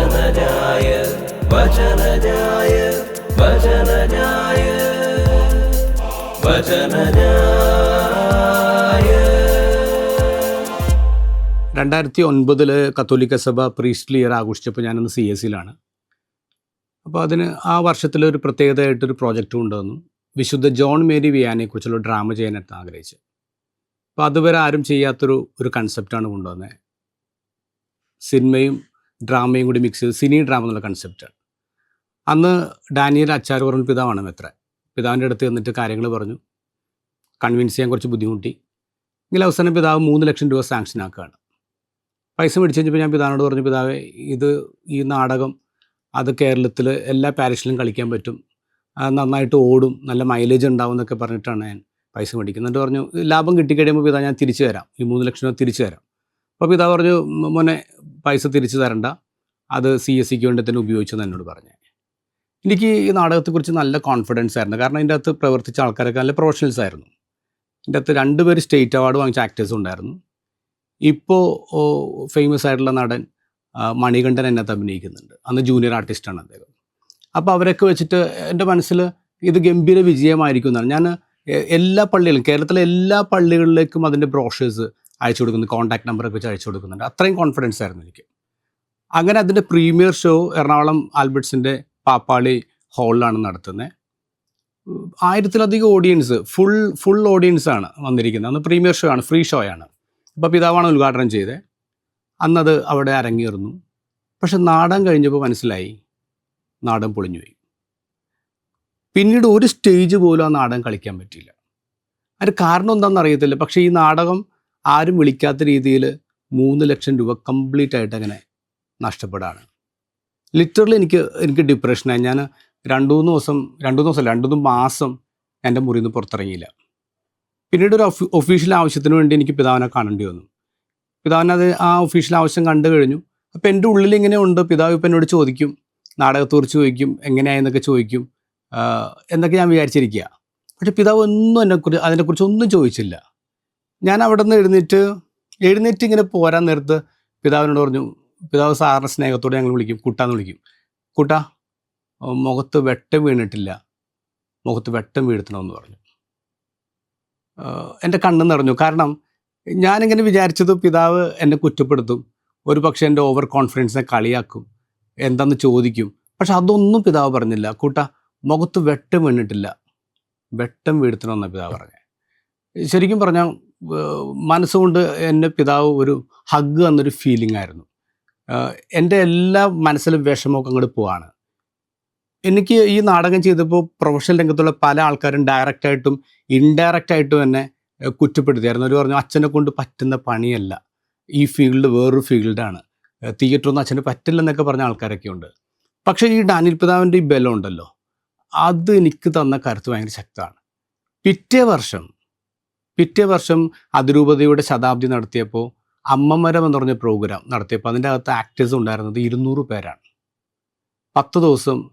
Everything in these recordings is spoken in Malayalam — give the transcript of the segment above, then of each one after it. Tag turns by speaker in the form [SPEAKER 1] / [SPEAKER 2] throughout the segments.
[SPEAKER 1] വചനജായ വചനജായ വചനജായ വചനജായ
[SPEAKER 2] രണ്ടായിരത്തി ഒൻപതിൽ കത്തോലിക്ക സഭ പ്രീസ്റ്റ്ലി ഇയർ ആഘോഷിച്ചപ്പോൾ ഞാനന്ന് സി എസ് സിയിലാണ് അപ്പോൾ അതിന് ആ വർഷത്തിൽ ഒരു പ്രത്യേകതയായിട്ടൊരു പ്രോജക്റ്റ് കൊണ്ടുവന്നു. വിശുദ്ധ ജോൺ മേരി വിയാനെക്കുറിച്ചുള്ള ഡ്രാമ ചെയ്യാനായിട്ട് ആഗ്രഹിച്ചു. അപ്പോൾ അതുവരെ ആരും ചെയ്യാത്തൊരു ഒരു കൺസെപ്റ്റാണ് കൊണ്ടുവന്നത് സിനിമയും ഡ്രാമയും കൂടി മിക്സ് ചെയ്ത് സിനി ഡ്രാമ എന്നുള്ള കൺസെപ്റ്റാണ് അന്ന് ഡാനിയൽ അച്ചാർ പറഞ്ഞ പിതാവാണ് മെത്ര പിതാവിന്റെ അടുത്ത് എന്നിട്ട് കാര്യങ്ങൾ പറഞ്ഞു. കൺവിൻസ് ചെയ്യാൻ കുറച്ച് ബുദ്ധിമുട്ടി. എങ്കിൽ അവസാനം പിതാവ് മൂന്ന് ലക്ഷം രൂപ സാങ്ഷൻ ആക്കുകയാണ്. പൈസ മേടിച്ച് കഴിഞ്ഞപ്പോൾ ഞാൻ പിതാവിനോട് പറഞ്ഞു പിതാവേ ഇത് ഈ നാടകം അത് കേരളത്തിൽ എല്ലാ പാരിഷിലും കളിക്കാൻ പറ്റും. നന്നായിട്ട് ഓടും നല്ല മൈലേജ് ഉണ്ടാവും എന്നൊക്കെ പറഞ്ഞിട്ടാണ് ഞാൻ പൈസ മേടിക്കുന്നത്. എന്നിട്ട് പറഞ്ഞു ലാഭം കിട്ടിക്കഴിയുമ്പോൾ പിതാവ് ഞാൻ തിരിച്ചു തരാം ഈ മൂന്ന് ലക്ഷം രൂപ തിരിച്ചു തരാം. അപ്പോൾ പിതാവ് പറഞ്ഞു മോനെ പൈസ തിരിച്ചു തരണ്ട. അത് സി എസ് സിക്ക് വേണ്ടി തന്നെ ഉപയോഗിച്ചെന്ന് എന്നോട് പറഞ്ഞു. എനിക്ക് ഈ നാടകത്തെക്കുറിച്ച് നല്ല കോൺഫിഡൻസ് ആയിരുന്നു. കാരണം ഇതിന്റെ അകത്ത് പ്രവർത്തിച്ച ആൾക്കാരൊക്കെ നല്ല പ്രൊഫഷണൽസ് ആയിരുന്നു. ഇതിന്റെ അകത്ത് രണ്ടുപേര് സ്റ്റേറ്റ് അവാർഡ് വാങ്ങിച്ച ആക്ടേഴ്സ് ഉണ്ടായിരുന്നു. ഇപ്പോൾ ഫേമസ് ആയിട്ടുള്ള നടൻ മണികണ്ഠൻ എന്നെ അഭിനയിക്കുന്നുണ്ട്. അന്ന് ജൂനിയർ ആർട്ടിസ്റ്റാണ് അദ്ദേഹം. അപ്പോൾ അവരൊക്കെ വെച്ചിട്ട് എന്റെ മനസ്സിൽ ഇത് ഗംഭീര വിജയമായിരിക്കും എന്നാണ്. ഞാൻ എല്ലാ പള്ളികളും കേരളത്തിലെ എല്ലാ പള്ളികളിലേക്കും അതിന്റെ ബ്രോഷേഴ്സ് അയച്ചു കൊടുക്കുന്നു കോൺടാക്ട് നമ്പറൊക്കെ വെച്ച് അയച്ചു കൊടുക്കുന്നുണ്ട്. അത്രയും കോൺഫിഡൻസ് ആയിരുന്നു എനിക്ക്. അങ്ങനെ അതിന്റെ പ്രീമിയർ ഷോ എറണാകുളം ആൽബർട്സിന്റെ പാപ്പാളി ഹാളിലാണ് നടത്തുന്നത് ആയിരത്തിലധികം ഓഡിയൻസ് ഫുൾ ഫുൾ ഓഡിയൻസ് ആണ് വന്നിരിക്കുന്നത്. അന്ന് പ്രീമിയർ ഷോ ആണ് ഫ്രീ ഷോ ആണ്. ഇപ്പോൾ പിതാവാണ് ഉദ്ഘാടനം ചെയ്തത് അന്നത് അവിടെ അരങ്ങേറുന്നു. പക്ഷെ നാടൻ കഴിഞ്ഞപ്പോൾ മനസ്സിലായി നാടൻ പൊളിഞ്ഞുപോയി. പിന്നീട് ഒരു സ്റ്റേജ് പോലും ആ നാടൻ കളിക്കാൻ പറ്റിയില്ല. അതിന് കാരണം എന്താണെന്ന് അറിയത്തില്ല. പക്ഷേ ഈ നാടകം ആരും വിളിക്കാത്ത രീതിയിൽ മൂന്ന് ലക്ഷം രൂപ കംപ്ലീറ്റ് ആയിട്ട് അങ്ങനെ നഷ്ടപ്പെടാണ് ലിറ്ററലി എനിക്ക് എനിക്ക് ഡിപ്രഷനായി ഞാൻ രണ്ടു മൂന്ന് ദിവസം രണ്ടു ദിവസം രണ്ടു മൂന്ന് മാസം എന്റെ മുറിയിൽ നിന്ന് പുറത്തിറങ്ങിയില്ല. പിന്നീട് ഒരു ഒഫി ഒഫീഷ്യൽ ആവശ്യത്തിന് വേണ്ടി എനിക്ക് പിതാവിനെ കാണേണ്ടി വന്നു. പിതാവിനെ അത് ആ ഒഫീഷ്യൽ ആവശ്യം കണ്ടു കഴിഞ്ഞു. അപ്പോൾ എന്റെ ഉള്ളിൽ ഇങ്ങനെ ഉണ്ട് പിതാവ് ഇപ്പം എന്നോട് ചോദിക്കും. നാടകത്തെക്കുറിച്ച് ചോദിക്കും. എങ്ങനെയായെന്നൊക്കെ ചോദിക്കും. എന്നൊക്കെ ഞാൻ വിചാരിച്ചിരിക്കുക. പക്ഷെ പിതാവ് ഒന്നും എന്നെക്കുറിച്ച് അതിനെക്കുറിച്ച് ഒന്നും ചോദിച്ചില്ല. ഞാൻ അവിടെ നിന്ന് എഴുന്നേറ്റ് എഴുന്നേറ്റ് ഇങ്ങനെ പോരാൻ നേരത്ത് പിതാവിനോട് പറഞ്ഞു പിതാവ് സാറിന് സ്നേഹത്തോടെ ഞങ്ങൾ വിളിക്കും കുട്ടാന്ന് വിളിക്കും. കുട്ടാ മുഖത്ത് വെട്ടം വീണിട്ടില്ല. മുഖത്ത് വെട്ടം വീഴ്ത്തണമെന്ന് പറഞ്ഞു. എന്റെ കണ്ണ് നിറഞ്ഞു. കാരണം ഞാനിങ്ങനെ വിചാരിച്ചത് പിതാവ് എന്നെ കുറ്റപ്പെടുത്തും ഒരു പക്ഷേ എന്റെ ഓവർ കോൺഫിഡൻസിനെ കളിയാക്കും എന്താന്ന് ചോദിക്കും. പക്ഷെ അതൊന്നും പിതാവ് പറഞ്ഞില്ല. കൂട്ട മുഖത്ത് വെട്ടം വീണിട്ടില്ല. വെട്ടം വീഴ്ത്തണമെന്ന പിതാവ് പറഞ്ഞത് ശരിക്കും പറഞ്ഞാൽ മനസ്സുകൊണ്ട് എന്റെ പിതാവ് ഒരു ഹഗ് എന്നൊരു ഫീലിംഗ് ആയിരുന്നു. എന്റെ എല്ലാ മനസ്സിലും വിഷമമൊക്കെ അങ്ങോട്ട് പോവാണ്. എനിക്ക് ഈ നാടകം ചെയ്തപ്പോൾ പ്രൊഫഷണൽ രംഗത്തുള്ള പല ആൾക്കാരും ഡയറക്റ്റായിട്ടും ഇൻഡയറക്റ്റായിട്ടും എന്നെ കുറ്റപ്പെടുത്തിയായിരുന്നു. അവർ പറഞ്ഞു അച്ഛനെ കൊണ്ട് പറ്റുന്ന പണിയല്ല. ഈ ഫീൽഡ് വേറൊരു ഫീൽഡാണ് തിയേറ്റർ ഒന്നും അച്ഛന് പറ്റില്ലെന്നൊക്കെ പറഞ്ഞ ആൾക്കാരൊക്കെ ഉണ്ട്. പക്ഷേ ഈ ഡാനിൽ പിതാവിന്റെ ഈ ബലം ഉണ്ടല്ലോ അത് എനിക്ക് തന്ന കരുത്ത് ഭയങ്കര ശക്തമാണ്. പിറ്റേ വർഷം പിറ്റേ വർഷം അതിരൂപതയുടെ ശതാബ്ദി നടത്തിയപ്പോൾ അമ്മമരം എന്ന് പറഞ്ഞ പ്രോഗ്രാം നടത്തിയപ്പോൾ അതിന്റെ അകത്ത് ആക്ടേഴ്സ് ഉണ്ടായിരുന്നത് ഇരുന്നൂറ് പേരാണ്. പത്ത് ദിവസം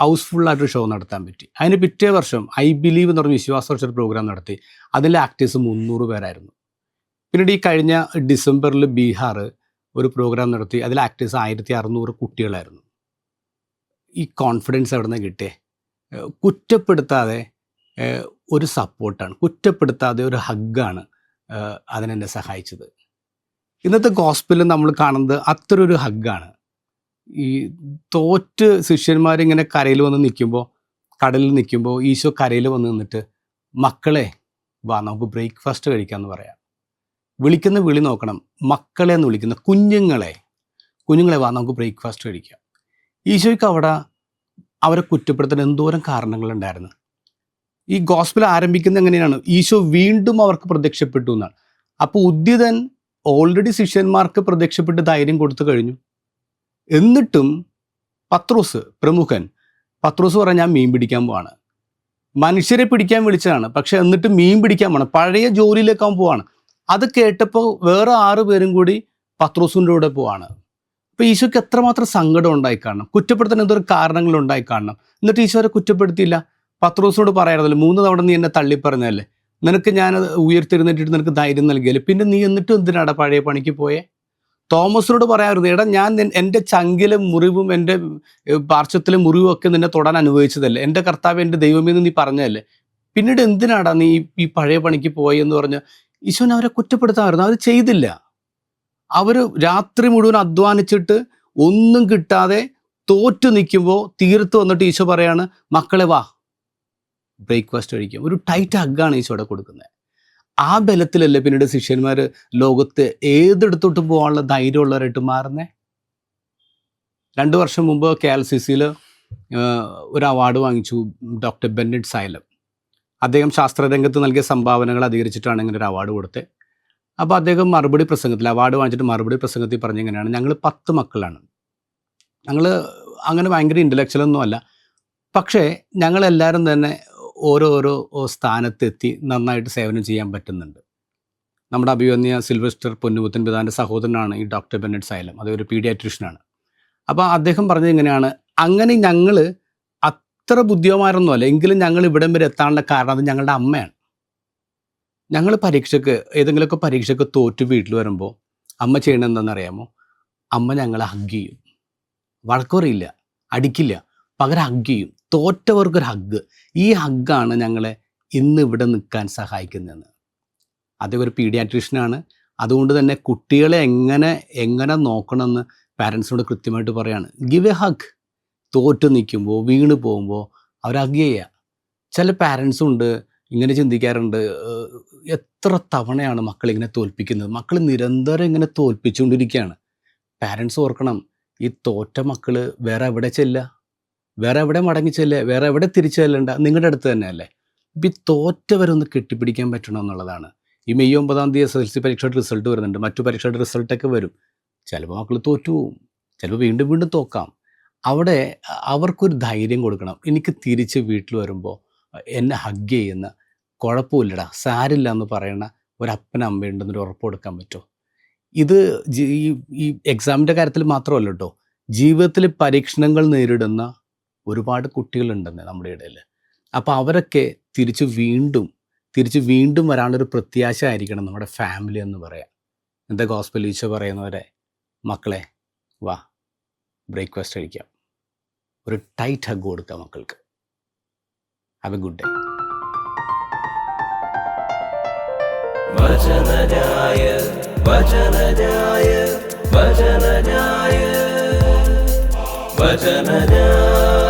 [SPEAKER 2] ഹൗസ്ഫുൾ ആയിട്ടൊരു ഷോ നടത്താൻ പറ്റി. അതിന് പിറ്റേ വർഷം ഐ ബിലീവ് എന്ന് പറഞ്ഞ വിശ്വാസ പ്രോഗ്രാം നടത്തി. അതിലെ ആക്ടേഴ്സ് മുന്നൂറ് പേരായിരുന്നു. പിന്നീട് ഈ കഴിഞ്ഞ ഡിസംബറിൽ ബീഹാർ ഒരു പ്രോഗ്രാം നടത്തി. അതിൽ ആക്ടേഴ്സ് ആയിരത്തി അറുന്നൂറ് കുട്ടികളായിരുന്നു. ഈ കോൺഫിഡൻസ് എവിടെ നിന്ന് കിട്ടിയേ കുറ്റപ്പെടുത്താതെ ഒരു സപ്പോർട്ടാണ് കുറ്റപ്പെടുത്താതെ ഒരു ഹഗ്ഗാണ് അതിനെന്നെ സഹായിച്ചത്. ഇന്നത്തെ ഗോസ്പിലും നമ്മൾ കാണുന്നത് അത്ര ഒരു ഹഗ്ഗാണ് ഈ തോറ്റ് ശിഷ്യന്മാരിങ്ങനെ കരയിൽ വന്ന് നിൽക്കുമ്പോൾ കടലിൽ നിൽക്കുമ്പോൾ ഈശോ കരയിൽ വന്ന് നിന്നിട്ട് മക്കളെ വാ നമുക്ക് ബ്രേക്ക്ഫാസ്റ്റ് കഴിക്കാമെന്ന് പറയാം. വിളിക്കുന്ന വിളി നോക്കണം മക്കളെ എന്ന് വിളിക്കുന്ന കുഞ്ഞുങ്ങളെ. കുഞ്ഞുങ്ങളെ വാ നമുക്ക് ബ്രേക്ക്ഫാസ്റ്റ് കഴിക്കാം. ഈശോയ്ക്ക് അവിടെ അവരെ കുറ്റപ്പെടുത്താൻ എന്തോരം കാരണങ്ങളുണ്ടായിരുന്നു. ഈ ഗോസ്പിൽ ആരംഭിക്കുന്നത് എങ്ങനെയാണ്? ഈശോ വീണ്ടും അവർക്ക് പ്രത്യക്ഷപ്പെട്ടു എന്നാണ്. അപ്പോൾ ഉദ്യതൻ ഓൾറെഡി ശിഷ്യന്മാർക്ക് പ്രത്യക്ഷപ്പെട്ട് ധൈര്യം കൊടുത്തു കഴിഞ്ഞു. എന്നിട്ടും പത്രോസ് പ്രമുഖൻ പത്രോസ് പറഞ്ഞാൽ ഞാൻ മീൻ പിടിക്കാൻ പോവാണ്. മനുഷ്യരെ പിടിക്കാൻ വിളിച്ചതാണ്. പക്ഷെ എന്നിട്ട് മീൻ പിടിക്കാൻ പോവാണ്. പഴയ ജോലിയിലേക്ക് അവൻ പോവാണ്. അത് കേട്ടപ്പോൾ വേറെ ആറ് പേരും കൂടി പത്രോസിന്റെ കൂടെ പോവാണ്. അപ്പോൾ ഈശോയ്ക്ക് എത്രമാത്രം സങ്കടം ഉണ്ടായി കാണണം. കുറ്റപ്പെടുത്താൻ എന്തൊരു കാരണങ്ങൾ ഉണ്ടായി കാണണം. എന്നിട്ട് ഈശോരെ കുറ്റപ്പെടുത്തിയില്ല. പത്രോസിനോട് പറയാറുണ്ടല്ലോ മൂന്ന് തവണ നീ എന്നെ തള്ളിപ്പറഞ്ഞല്ലേ നിനക്ക് ഞാൻ ഉയർത്തിരുന്നിട്ട് നിനക്ക് ധൈര്യം നൽകിയല്ലേ? പിന്നെ നീ എന്നിട്ടും എന്തിനാടാ പഴയ പണിക്ക് പോയേ? തോമസിനോട് പറയാറുണ്ട് എടാ ഞാൻ എന്റെ ചങ്കിലും മുറിവും എന്റെ പാർശ്വത്തിലെ മുറിവും ഒക്കെ നിന്നെ തൊടാൻ അനുഭവിച്ചതല്ലേ എന്റെ കർത്താവ് എന്റെ ദൈവമേ എന്ന് നീ പറഞ്ഞതല്ലേ? പിന്നീട് എന്തിനാടാ നീ ഈ പഴയ പണിക്ക് പോയി എന്ന് പറഞ്ഞ്? ഈശോൻ അവരെ കുറ്റപ്പെടുത്താമായിരുന്നു അവർ ചെയ്തില്ല. അവർ രാത്രി മുഴുവൻ അധ്വാനിച്ചിട്ട് ഒന്നും കിട്ടാതെ തോറ്റു നിൽക്കുമ്പോൾ തീർത്ത് വന്നിട്ട് ഈശോ പറയാണ് മക്കളെ വാ ബ്രേക്ക്ഫാസ്റ്റ് കഴിക്കും. ഒരു ടൈറ്റ് ഹഗ്ഗാണ് ഈശോയുടെ കൊടുക്കുന്നത്. ആ ബലത്തിലല്ലേ പിന്നീട് ശിഷ്യന്മാർ ലോകത്ത് ഏതെടുത്തോട്ട് പോകാനുള്ള ധൈര്യമുള്ളവരായിട്ട് മാറുന്നേ? രണ്ട് വർഷം മുമ്പ് കെ എൽ സി സിയിൽ ഒരു അവാർഡ് വാങ്ങിച്ചു ഡോക്ടർ ബെന്നറ്റ് സൈലം. അദ്ദേഹം ശാസ്ത്രരംഗത്ത് നൽകിയ സംഭാവനകൾ അധികരിച്ചിട്ടാണ് ഇങ്ങനെ ഒരു അവാർഡ് കൊടുത്തത് അപ്പോൾ അദ്ദേഹം മറുപടി പ്രസംഗത്തിൽ അവാർഡ് വാങ്ങിച്ചിട്ട് മറുപടി പ്രസംഗത്തിൽ പറഞ്ഞ ഇങ്ങനെയാണ് ഞങ്ങൾ പത്ത് മക്കളാണ്. ഞങ്ങൾ അങ്ങനെ ഭയങ്കര ഇന്റലക്ച്വലൊന്നും അല്ല. പക്ഷേ ഞങ്ങളെല്ലാവരും തന്നെ ഓരോരോ സ്ഥാനത്തെത്തി നന്നായിട്ട് സേവനം ചെയ്യാൻ പറ്റുന്നുണ്ട്. നമ്മുടെ അഭിവന്യ സിൽവസ്റ്റർ പൊന്നുപുത്തൻ പിതാവിന്റെ സഹോദരനാണ് ഈ ഡോക്ടർ ബെന്നറ്റ് സൈലം. ഒരു പീഡിയാട്രീഷ്യനാണ് അപ്പോൾ അദ്ദേഹം പറഞ്ഞത് ഇങ്ങനെയാണ്. അങ്ങനെ ഞങ്ങൾ അത്ര ബുദ്ധിമാരൊന്നുമല്ല എങ്കിലും ഞങ്ങൾ ഇവിടം വരെ എത്താനുള്ള കാരണം അത് ഞങ്ങളുടെ അമ്മയാണ്. ഞങ്ങൾ പരീക്ഷയ്ക്ക് ഏതെങ്കിലുമൊക്കെ പരീക്ഷയ്ക്ക് തോറ്റു വീട്ടിൽ വരുമ്പോൾ അമ്മ ചെയ്യണത് എന്താണെന്നറിയാമോ? അമ്മ ഞങ്ങളെ ഹഗ് ചെയ്യും. വഴക്കുറിയില്ല അടിക്കില്ല. പകരം ഹഗ് ചെയ്യും. തോറ്റവർക്കൊരു ഹഗ്. ഈ ഹഗ്ഗാണ് ഞങ്ങളെ ഇന്ന് ഇവിടെ നിൽക്കാൻ സഹായിക്കുന്നതെന്ന്. അദ്ദേഹം ഒരു പീഡിയാട്രീഷ്യനാണ് അതുകൊണ്ട് തന്നെ കുട്ടികളെ എങ്ങനെ എങ്ങനെ നോക്കണമെന്ന് പാരൻസിനോട് കൃത്യമായിട്ട് പറയാണ്. ഗിവ് എ ഹഗ് തോറ്റ് നിൽക്കുമ്പോൾ വീണ് പോകുമ്പോൾ അവർ ഹഗ് ചെയ്യുക. ചില പാരൻസും ഉണ്ട് ഇങ്ങനെ ചിന്തിക്കാറുണ്ട് എത്ര തവണയാണ് മക്കളിങ്ങനെ തോൽപ്പിക്കുന്നത്? മക്കൾ നിരന്തരം ഇങ്ങനെ തോൽപ്പിച്ചുകൊണ്ടിരിക്കുകയാണ്. പാരൻസ് ഓർക്കണം ഈ തോറ്റ മക്കൾ വേറെ എവിടെ ചെല്ലുക? വേറെ എവിടെ മടങ്ങി ചെല്ലേ വേറെ എവിടെ തിരിച്ചു ചെല്ലണ്ട നിങ്ങളുടെ അടുത്ത് തന്നെയല്ലേ ഇപ്പം ഈ തോറ്റവരൊന്ന് കെട്ടിപ്പിടിക്കാൻ പറ്റണം എന്നുള്ളതാണ്. ഈ മെയ് ഒമ്പതാം തീയതി എസ് എൽ സി പരീക്ഷയുടെ റിസൾട്ട് വരുന്നുണ്ട്. മറ്റു പരീക്ഷയുടെ റിസൾട്ടൊക്കെ വരും. ചിലപ്പോൾ മക്കൾ തോറ്റു പോവും. ചിലപ്പോൾ വീണ്ടും വീണ്ടും തോക്കാം. അവിടെ അവർക്കൊരു ധൈര്യം കൊടുക്കണം. എനിക്ക് തിരിച്ച് വീട്ടിൽ വരുമ്പോൾ എന്നെ ഹഗ് ചെയ്യുന്ന കുഴപ്പമില്ലടാ. സാരില്ല എന്ന് പറയുന്ന ഒരപ്പനും അമ്മയുണ്ടെന്നൊരു ഉറപ്പ് കൊടുക്കാൻ പറ്റുമോ ഇത് ഈ എക്സാമിന്റെ കാര്യത്തിൽ മാത്രമല്ല കേട്ടോ ജീവിതത്തിൽ പരീക്ഷണങ്ങൾ നേരിടുന്ന ഒരുപാട് കുട്ടികളുണ്ടെന്ന് നമ്മുടെ ഇടയിൽ അപ്പോൾ അവരൊക്കെ തിരിച്ച് വീണ്ടും തിരിച്ച് വീണ്ടും വരാനുള്ളൊരു പ്രത്യാശ ആയിരിക്കണം നമ്മുടെ ഫാമിലി എന്ന് പറയാം എന്താ ഗോസ്പൽ ഈശോ പറയുന്നവരെ? മക്കളെ വാ ബ്രേക്ക്ഫാസ്റ്റ് കഴിക്കാം. ഒരു ടൈറ്റ് ഹഗ് കൊടുക്കാം മക്കൾക്ക്. Have a good day.
[SPEAKER 1] വചനജായ വചനജായ വചനജായ വചനജായ